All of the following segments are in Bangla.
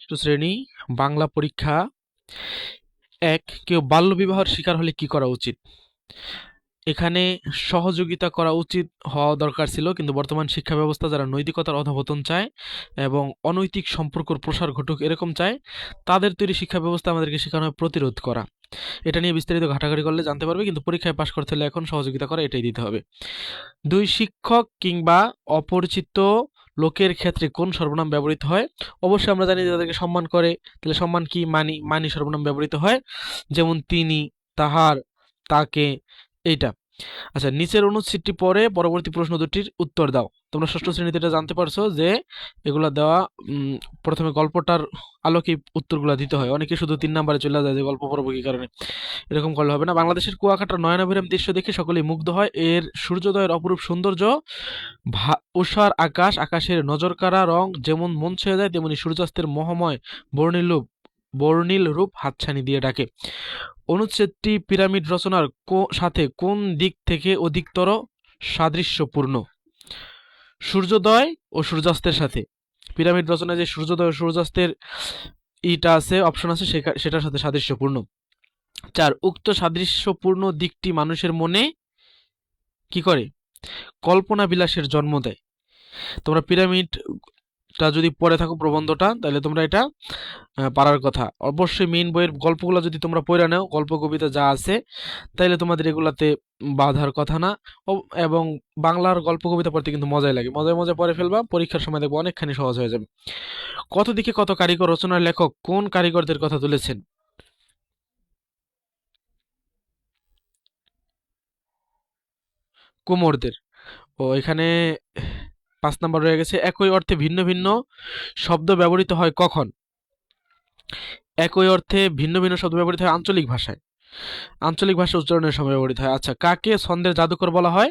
ষষ্ঠ শ্রেণি, বাংলা পরীক্ষা। এক, কেউ বাল্যবিবাহের শিকার হলে কি করা উচিত? এখানে সহযোগিতা করা উচিত হওয়া দরকার ছিল, কিন্তু বর্তমান শিক্ষা ব্যবস্থা যারা নৈতিকতার অধপতন চায় এবং অনৈতিক সম্পর্কর প্রসার ঘটুক এরকম চায়, তাদের তৈরি শিক্ষা ব্যবস্থা আমাদেরকে শেখানো হয় প্রতিরোধ করা। এটা নিয়ে বিস্তারিত ঘাটাঘাটি করলে জানতে পারবে, কিন্তু পরীক্ষায় পাশ করতে হলে এখন সহযোগিতা করা এটাই দিতে হবে। দুই, শিক্ষক কিংবা অপরিচিত লোকের ক্ষেত্রে কোন সর্বনাম ব্যবহৃত হয়? অবশ্যই আমরা জানি যে তাদেরকে সম্মান করে। তাহলে সম্মান কি? মানি মানি সর্বনাম ব্যবহৃত হয়। যেমন তিনি, তাহার, তাকে, এইটা। আচ্ছা নিচের অনুচ্ছেদটি পরে পরবর্তী প্রশ্ন দুটির উত্তর দাও। তোমরা ষষ্ঠ শ্রেণীতে এটা জানতে পারছ যে এগুলা দেওয়া প্রথমে গল্পটার আলোকে উত্তরগুলো দিতে হয়। অনেকে শুধু তিন নাম্বারে চলে যায় যে গল্প পড়ব কি কারণে। এরকম করলে হবে না। বাংলাদেশের কুয়াকাটার নয়নাভিরাম দৃশ্য দেখে সকলেই মুগ্ধ হয়। এর সূর্যোদয়ের অপরূপ সৌন্দর্য উষার আকাশ, আকাশের নজরকাড়া রং, যেমন মন ছুঁয়ে যায়, তেমনি সূর্যাস্তের মহময় বর্ণিল বর্ণিল রূপ হাতছানি দিয়ে ডাকে। অনুচ্ছেদটি পিরামিড রচনার সাথে কোন দিক থেকে অধিকতর সাদৃশ্যপূর্ণ? সূর্যোদয় ও সূর্যাস্তের সাথে। পিরামিড রচনায় যে সূর্যোদয় ও সূর্যাস্তের ইটা আছে, অপশন আছে সেটার সাথে সাদৃশ্যপূর্ণ। চার, উক্ত সাদৃশ্যপূর্ণ দিকটি মানুষের মনে কি করে? কল্পনা বিলাসের জন্ম দেয়। তোমরা পিরামিডটা যদি পড়ে থাকো প্রবন্ধটা, তাহলে তোমরা এটা পারার কথা। অবশ্যই মেইন বইয়ের গল্পগুলো যদি তোমরা পড়ে নাও গল্প কবিতা যা আছে তাহলে তোমাদের এগুলাতে বাধার কথা না। এবং বাংলার গল্প কবিতা পড়তে কিন্তু মজাই লাগে। মজায় মজায় পড়ে ফেলবা, পরীক্ষার সময় দেখব অনেকখানি সহজ হয়ে যাবে। কত দিকে কত কারিগর, রচনার লেখক, কোন কারিগরদের কথা তুলেছেন? কুমোরদের। ও, এখানে পাঁচ নাম্বার রয়ে গেছে, একই অর্থে ভিন্ন ভিন্ন শব্দ ব্যবহৃত হয় কখন? একই অর্থে ভিন্ন ভিন্ন শব্দ ব্যবহৃত হয় আঞ্চলিক ভাষায়। আঞ্চলিক ভাষা উচ্চারণের সময় ব্যবহৃত হয়। আচ্ছা কাকে ছন্দের জাদুকর বলা হয়?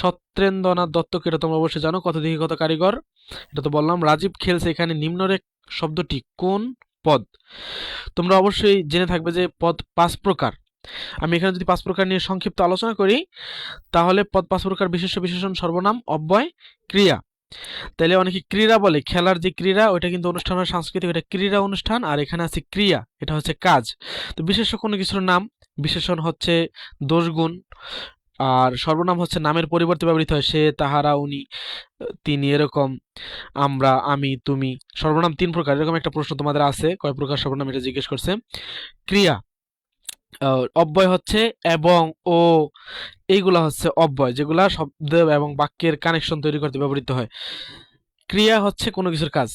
সত্যেন্দ্রনাথ দত্তকে এটা তোমরা অবশ্যই জানো কত দিকে কত কারিগর। এটা তো বললাম, রাজীব খেলছে এখানে নিম্নরেখ শব্দটি কোন পদ? তোমরা অবশ্যই জেনে থাকবে যে পদ পাঁচ প্রকার। আমি এখানে যদি পাঁচ প্রকার নিয়ে সংক্ষিপ্ত আলোচনা করি, তাহলে পদ পাঁচ প্রকার বিশেষ্য বিশেষণ, সর্বনাম, অব্যয়, ক্রিয়া। তাহলে অনেকে ক্রীড়া বলে, খেলার যে ক্রীড়া, ওইটা কিন্তু অনুষ্ঠান হয় সাংস্কৃতিক এটা ক্রীড়া অনুষ্ঠান, আর এখানে আছে ক্রিয়া, এটা হচ্ছে কাজ। তো বিশেষ কোনো কিছুর নাম, বিশেষণ হচ্ছে দোষগুণ, আর সর্বনাম হচ্ছে নামের পরিবর্তে ব্যবহৃত হয়, সে, তাহারা, উনি, তিনি এরকম, আমরা, আমি, তুমি। সর্বনাম তিন প্রকার, এরকম একটা প্রশ্ন তোমাদের আছে, কয় প্রকার সর্বনাম এটা জিজ্ঞেস করছে? ক্রিয়া। অব্যয় হচ্ছে এবং ও এইগুলা হচ্ছে অব্যয়, যেগুলা শব্দ এবং বাক্যের কানেকশন তৈরি করতে ব্যবহৃত হয়। ক্রিয়া হচ্ছে কোনো কিছুর কাজ।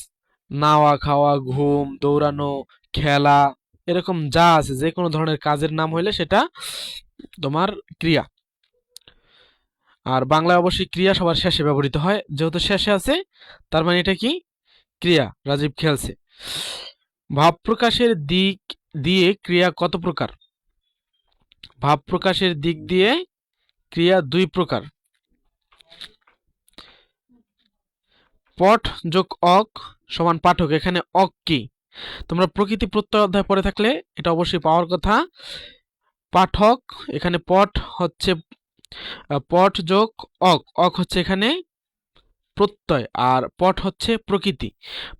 নাওয়া, খাওয়া, ঘুম, দৌড়ানো, খেলা, এরকম যা আছে, যে কোনো ধরনের কাজের নাম হইলে সেটা তোমার ক্রিয়া। আর বাংলায় অবশ্যই ক্রিয়া সবার শেষে ব্যবহৃত হয়। যেহেতু শেষে আছে, তার মানে এটা কি? ক্রিয়া, রাজীব খেলছে। ভাব প্রকাশের দিক দিয়ে ক্রিয়া কত প্রকার? ভাব প্রকাশের দিক দিয়ে ক্রিয়া দুই প্রকার। পঠ যোগ অক সমান পাঠক, এখানে অক কি? তোমরা প্রকৃতি প্রত্যয় অধ্যায় পড়ে থাকলে এটা অবশ্যই পাওয়ার কথা। পাঠক, এখানে পট হচ্ছে পঠ যোগ অক অক হচ্ছে এখানে প্রত্যয় আর পট হচ্ছে প্রকৃতি।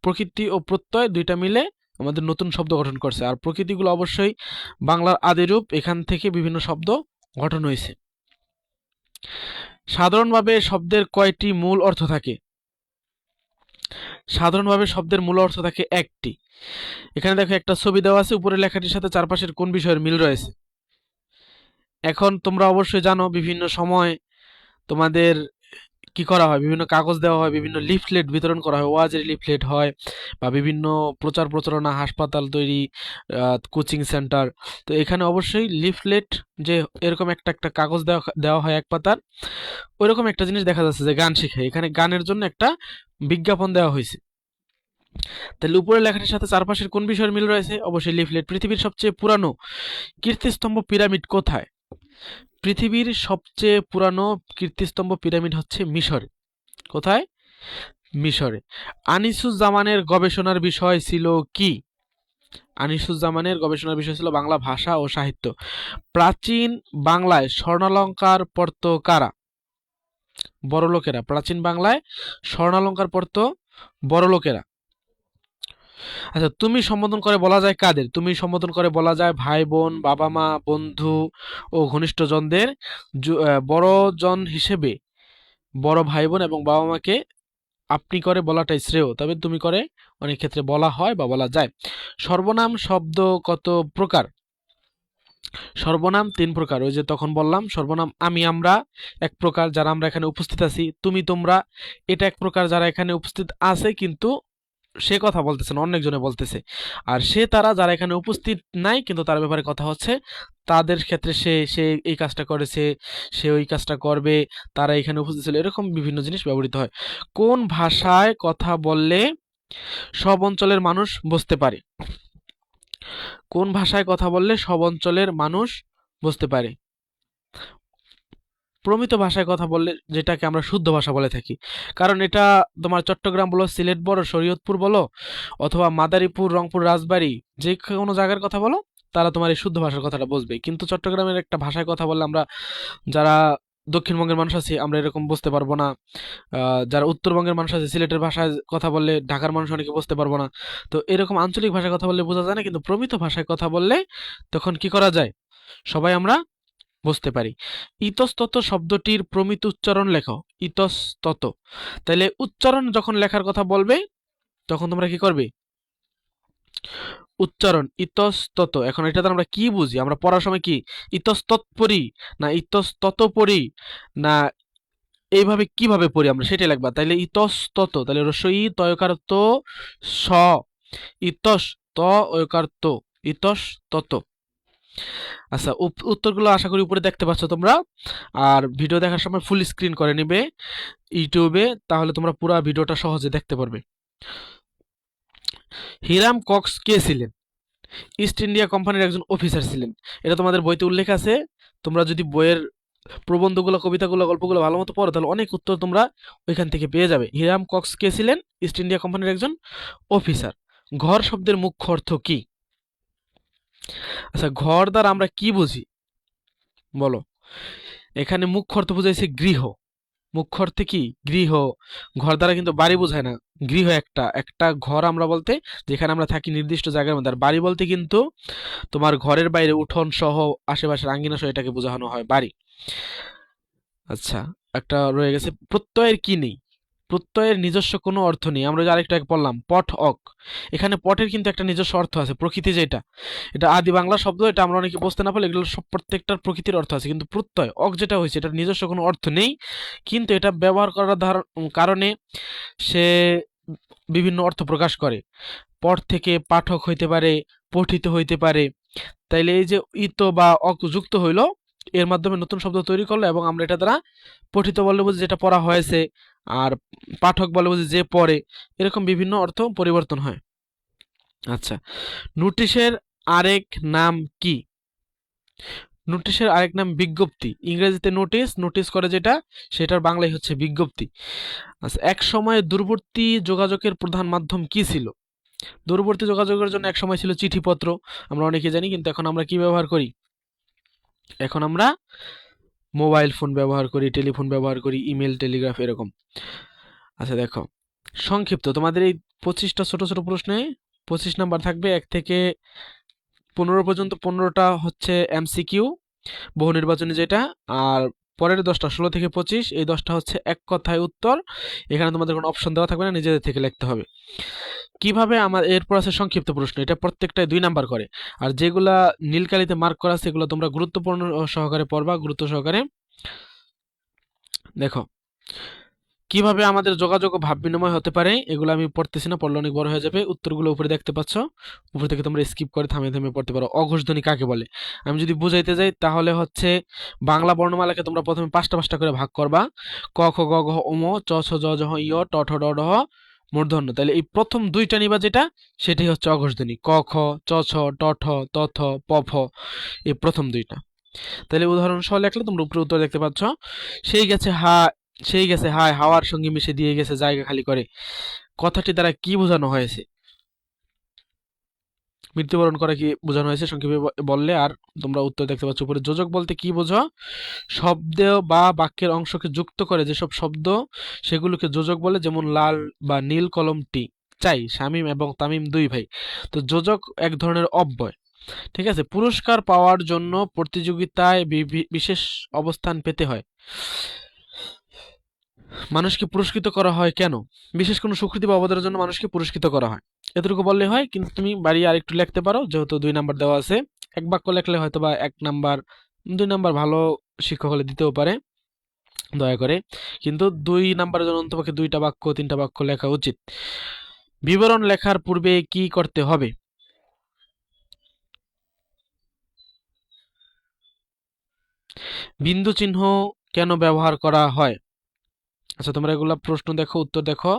প্রকৃতি ও প্রত্যয় দুইটা মিলে আমাদের নতুন শব্দ গঠন করছে। আর প্রকৃতিগুলো অবশ্যই বাংলার আদিরূপ, এখান থেকে বিভিন্ন শব্দ গঠন হয়েছে। সাধারণভাবে শব্দের কয়টি মূল অর্থ থাকে? সাধারণভাবে শব্দের মূল অর্থ থাকে একটি। এখানে দেখো, একটা ছবি দেওয়া আছে উপরে লেখাটির সাথে চারপাশের কোন বিষয়ের মিল রয়েছে? এখন তোমরা অবশ্যই জানো, বিভিন্ন সময় তোমাদের কি করা হয়? বিভিন্ন কাগজ দেওয়া হয়, বিভিন্ন লিফলেট বিতরণ করা হয়, ওয়াজের লিফলেট হয় বা বিভিন্ন প্রচার প্রচারণা, হাসপাতাল তৈরি কোচিং সেন্টার। তো এখানে অবশ্যই লিফলেট যে এরকম একটা একটা কাগজ দেওয়া দেওয়া হয় এক পাতার, ওইরকম একটা জিনিস দেখা যাচ্ছে যে গান শেখায় এখানে গানের জন্য একটা বিজ্ঞাপন দেওয়া হয়েছে। তাহলে উপরের লেখাটির সাথে চারপাশের কোন বিষয়ের মিল রয়েছে? অবশ্যই লিফলেট, পৃথিবীর সবচেয়ে পুরানো কীর্তিস্তম্ভ পিরামিড কোথায়? পৃথিবীর সবচেয়ে পুরানো কীর্তিস্তম্ভ পিরামিড হচ্ছে মিশরে। কোথায়? মিশরে। আনিসুজ্জামানের গবেষণার বিষয় ছিল কি? আনিসুজ্জামানের গবেষণার বিষয় ছিল বাংলা ভাষা ও সাহিত্য। প্রাচীন বাংলায় স্বর্ণালঙ্কার পড়ত কারা? বড়লোকেরা। প্রাচীন বাংলায় স্বর্ণালঙ্কার পড়ত বড়লোকেরা। আচ্ছা তুমি সম্বোধন করে বলা যায় কাদের? তুমি সম্বোধন করে বলা যায় ভাই, বোন, বাবা, মা, বন্ধু ও ঘনিষ্ঠজনদের। বড়জন হিসেবে বড় ভাই, বোন এবং বাবা মাকে আপনি করে বলাটাই শ্রেয়, তবে তুমি করে অনেক ক্ষেত্রে বলা হয় বা বলা যায়। সর্বনাম, শব্দ কত প্রকার? সর্বনাম তিন প্রকার। ওই যে তখন বললাম, সর্বনাম আমি, আমরা এক প্রকার যারা আমরা এখানে উপস্থিত আছি, তুমি, তোমরা, এটা এক প্রকার যারা এখানে উপস্থিত আছে, কিন্তু সে কথা বলতেছে না, অনেকজনে বলতেছে। আর সে, তারা যারা এখানে উপস্থিত নাই, কিন্তু তার ব্যাপারে কথা হচ্ছে, তাদের ক্ষেত্রে সে সে এই কাজটা করেছে, সে ওই কাজটা করবে, তারা এখানে উপস্থিত ছিল, এরকম বিভিন্ন জিনিস ব্যবহৃত হয়। কোন ভাষায় কথা বললে সব অঞ্চলের মানুষ বুঝতে পারে? কোন ভাষায় কথা বললে সব অঞ্চলের মানুষ বুঝতে পারে? প্রমিত ভাষায় কথা বললে যেটাকে আমরা শুদ্ধ ভাষা বলে থাকি। কারণ এটা তোমার চট্টগ্রাম বলো, সিলেট বলো, শরীয়তপুর বলো, অথবা মাদারীপুর, রংপুর, রাজবাড়ি, যে কোনো জায়গার কথা বলো, তারা তোমার এই শুদ্ধ ভাষার কথাটা বুঝবে। কিন্তু চট্টগ্রামের একটা ভাষায় কথা বললে আমরা যারা দক্ষিণবঙ্গের মানুষ আছি, আমরা এরকম বুঝতে পারব না। যারা উত্তরবঙ্গের মানুষ আছে, সিলেটের ভাষায় কথা বললে ঢাকার মানুষ অনেকে বুঝতে পারব না। তো এরকম আঞ্চলিক ভাষায় কথা বললে বোঝা যায় না, কিন্তু প্রমিত ভাষায় কথা বললে তখন কি করা যায়? সবাই আমরা বুঝতে পারি। ইতস্তত শব্দটির প্রমিত উচ্চারণ লেখো। ইতস্তত। তাহলে উচ্চারণ যখন লেখার কথা বলবে, তখন তোমরা কি করবে? উচ্চারণ, ইতস্তত। এখন এটা তো আমরা কি বুঝি? আমরা পড়ার সময় কি? ইতস্তত পড়ি না ইতস্তত পড়ি? না এইভাবে কীভাবে পড়ি আমরা সেটাই লাগবা তাইলে ইতস্তত। তাহলে রসই তয়কার তো স। ইতস ত ওয়কার আচ্ছা উত্তরগুলো আশা করি উপরে দেখতে পাচ্ছ তোমরা। আর ভিডিও দেখার সময় ফুল স্ক্রিন করে নিবে ইউটিউবে তাহলে তোমরা পুরো ভিডিওটা সহজে দেখতে পারবে। হিরাম কক্স কে ছিলেন? ইস্ট ইন্ডিয়া কোম্পানির একজন অফিসার ছিলেন। এটা তোমাদের বইতে উল্লেখ আছে। তোমরা যদি বইয়ের প্রবন্ধগুলো, কবিতাগুলো, গল্পগুলো ভালো মতো পড়ো, তাহলে অনেক উত্তর তোমরা ওইখান থেকে পেয়ে যাবে। হিরাম কক্স কে ছিলেন? ইস্ট ইন্ডিয়া কোম্পানির একজন অফিসার ঘর শব্দের মুখ্য অর্থ কি? আচ্ছা ঘর দ্বারা আমরা কি বুঝি? বলো। এখানে মুখ্য অর্থ বোঝাইছে গৃহ। মুখ্য অর্থে কি? গৃহ। ঘর দ্বারা কিন্তু বাড়ি বোঝায় না। গৃহ একটা। একটা ঘর আমরা বলতে, যেখানে আমরা থাকি নির্দিষ্ট জায়গার মধ্যে। আর বাড়ি বলতে কিন্তু তোমার ঘরের বাইরে উঠোন সহ আশেপাশের আঙ্গিনা সহ এটাকে বোঝানো হয়, বাড়ি। আচ্ছা একটা রয়ে গেছে, প্রত্যয়ের কি নেই? প্রত্যয়ের নিজস্ব কোনো অর্থ নেই। আমরা যে আরেকটা পড়লাম, পট অক। এখানে পটের কিন্তু একটা নিজস্ব অর্থ আছে, প্রকৃতি যেটা এটা আদি বাংলা শব্দ, এটা আমরা অনেকে বুঝতে না পারলে এগুলো সব প্রত্যেকটার প্রকৃতির অর্থ আছে। কিন্তু প্রত্যয়, অক যেটা হয়েছে, এটার নিজস্ব কোনো অর্থ নেই। কিন্তু এটা ব্যবহার করার ধার- কারণে সে বিভিন্ন অর্থ প্রকাশ করে। পট থেকে পাঠক হইতে পারে, পঠিত হইতে পারে। তাইলে এই যে ইত বা অক যুক্ত হইল, এর মাধ্যমে নতুন শব্দ তৈরি করল এবং আমরা এটা দ্বারা পঠিত বললে বুঝি যেটা পড়া হয়েছে আর পাঠক বলে বুঝি যে পড়ে, এরকম বিভিন্ন অর্থ পরিবর্তন হয়। আচ্ছা নোটিশের আরেক নাম কি? নোটিশের আরেক নাম বিজ্ঞপ্তি। ইংরেজিতে নোটিশ নোটিশ করে যেটা, সেটার বাংলায় হচ্ছে বিজ্ঞপ্তি। আচ্ছা এক সময় দূরবর্তী যোগাযোগের প্রধান মাধ্যম কি ছিল? দূরবর্তী যোগাযোগের জন্য এক সময় ছিল চিঠিপত্র। আমরা অনেকে জানি, কিন্তু এখন আমরা কি ব্যবহার করি? এখন আমরা মোবাইল ফোন ব্যবহার করি, টেলিফোন ব্যবহার করি, ইমেল, টেলিগ্রাফ এরকম। আচ্ছা দেখো, সংক্ষিপ্ত, তোমাদের এই পঁচিশটা ছোটো ছোটো প্রশ্নে পঁচিশ নাম্বার থাকবে, এক থেকে পনেরো পর্যন্ত, পনেরোটা হচ্ছে এমসিকিউ বহু নির্বাচনী যেটা, আর পরের দশটা, ষোলো থেকে পঁচিশ, এই দশটা হচ্ছে এক কথায় উত্তর। এখানে তোমাদের কোনো অপশন দেওয়া থাকবে না, নিজেদের থেকে লিখতে হবে। কীভাবে আমার, এরপর আছে সংক্ষিপ্ত প্রশ্ন, এটা প্রত্যেকটাই দুই নাম্বার করে। আর যেগুলা নীলকালিতে মার্ক করা আছে, এগুলো তোমরা গুরুত্বপূর্ণ সহকারে পড়বা, গুরুত্ব সহকারে। দেখো কীভাবে আমাদের যোগাযোগ ও ভাব বিনিময় হতে পারে, এগুলো আমি পড়তেছি না, পড়লে অনেক বড় হয়ে যাবে। উত্তরগুলো উপরে দেখতে পাচ্ছ। উপর থেকে তোমরা স্কিপ করে থামে থামে পড়তে পারো। অঘোষধ্বনি কাকে বলে? আমি যদি বুঝাইতে যাই, তাহলে হচ্ছে বাংলা বর্ণমালাকে তোমরা প্রথমে পাঁচটা পাঁচটা করে ভাগ করবা। ক, খ, গ, ঘ ওম চ, ছ, জ হ ইয় ট, ঠ, ড, ঢ, মূর্ধন্য। তাহলে এই প্রথম দুইটা নিবা যেটা, সেটাই হচ্ছে অঘোষধ্বনি। ক, খ, চ, ছ, ট, ঠ, ত, থ, প, ফ, এই প্রথম দুইটা। তাহলে উদাহরণ সহ লেখলে তোমরা উপরে উত্তর দেখতে পাচ্ছ। সেই গেছে হা সেই গেছে, হায়, হাওয়ার সঙ্গে মিশে দিয়ে গেছে, জায়গা খালি করে। কথাটি দ্বারা কি বোঝানো হয়েছে? মৃত্যুবরণ করা কি বোঝানো হয়েছে? সংক্ষেপে বললে আর তোমরা উত্তর দেখতে পাচ্ছ। উপরে যোজক বলতে কি বোঝো? শব্দ বা বাক্যের অংশকে যুক্ত করে যেসব শব্দ, সেগুলোকে যোজক বলে, যেমন লাল বা নীল কলমটি। চাই, শামীম এবং তামিম দুই ভাই। তো যোজক এক ধরনের অব্যয়। ঠিক আছে? পুরস্কার পাওয়ার জন্য প্রতিযোগিতায় বিশেষ অবস্থান পেতে হয়। মানুষকে পুরস্কৃত করা হয় কেন? বিশেষ কোনো সুকৃতি বা অবদানের জন্য মানুষকে পুরস্কৃত করা হয়। এতটুকু বললে হয়, কিন্তু তুমি বাড়ি আর একটু লিখতে পারো, যেহেতু দুই নাম্বার দেওয়া আছে। এক বাক্য লেখলে হয়তো বা এক নাম্বার, দুই নাম্বার ভালো শিক্ষক হলে দিতেও পারে, দয়া করে। কিন্তু দুই নাম্বারের জন্য অন্তপক্ষে দুইটা বাক্য, তিনটা বাক্য লেখা উচিত। বিবরণ লেখার পূর্বে কি করতে হবে? বিন্দু চিহ্ন কেন ব্যবহার করা হয়? আচ্ছা তোমরা এগুলা প্রশ্ন দেখো, উত্তর দেখো।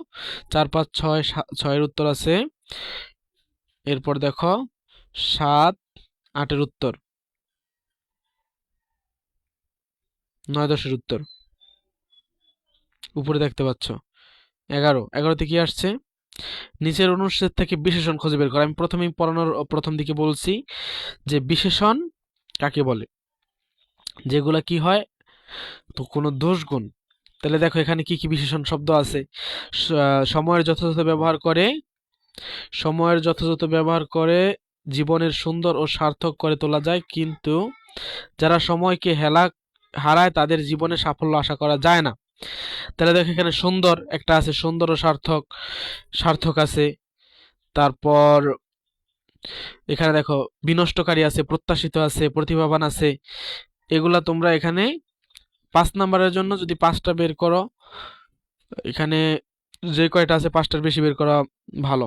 চার, পাঁচ, ছয় ছয়ের উত্তর আছে। এরপর দেখো, সাত, আটের উত্তর। নয়, দশের উত্তর। উপরে দেখতে পাচ্ছ। এগারো, এগারোতে কি আসছে? নিচের অনুচ্ছেদ থেকে বিশেষণ খুঁজে বের করা। আমি প্রথমেই পড়ানোর, প্রথম দিকে বলছি যে বিশেষণ কাকে বলে? যেগুলা কি হয়? তো কোনো দোষ গুণ তাহলে দেখো এখানে কি কি বিশেষণ শব্দ আছে? সময়ের যথাযথ ব্যবহার করে, সময়ের যথাযথ ব্যবহার করে জীবনের সুন্দর ও সার্থক করে তোলা যায়, কিন্তু যারা সময়কে হেলা, হারায় তাদের জীবনে সাফল্য আশা করা যায় না। তাহলে দেখো এখানে সুন্দর একটা আছে, সুন্দর ও সার্থক সার্থক আছে। তারপর এখানে দেখো বিনষ্টকারী আছে, প্রত্যাশিত আছে, প্রতিভাবান আছে। এগুলা তোমরা এখানে পাঁচ নাম্বারের জন্য যদি পাঁচটা বের করো, এখানে যে কয়টা আছে পাঁচটার বেশি বের করা ভালো।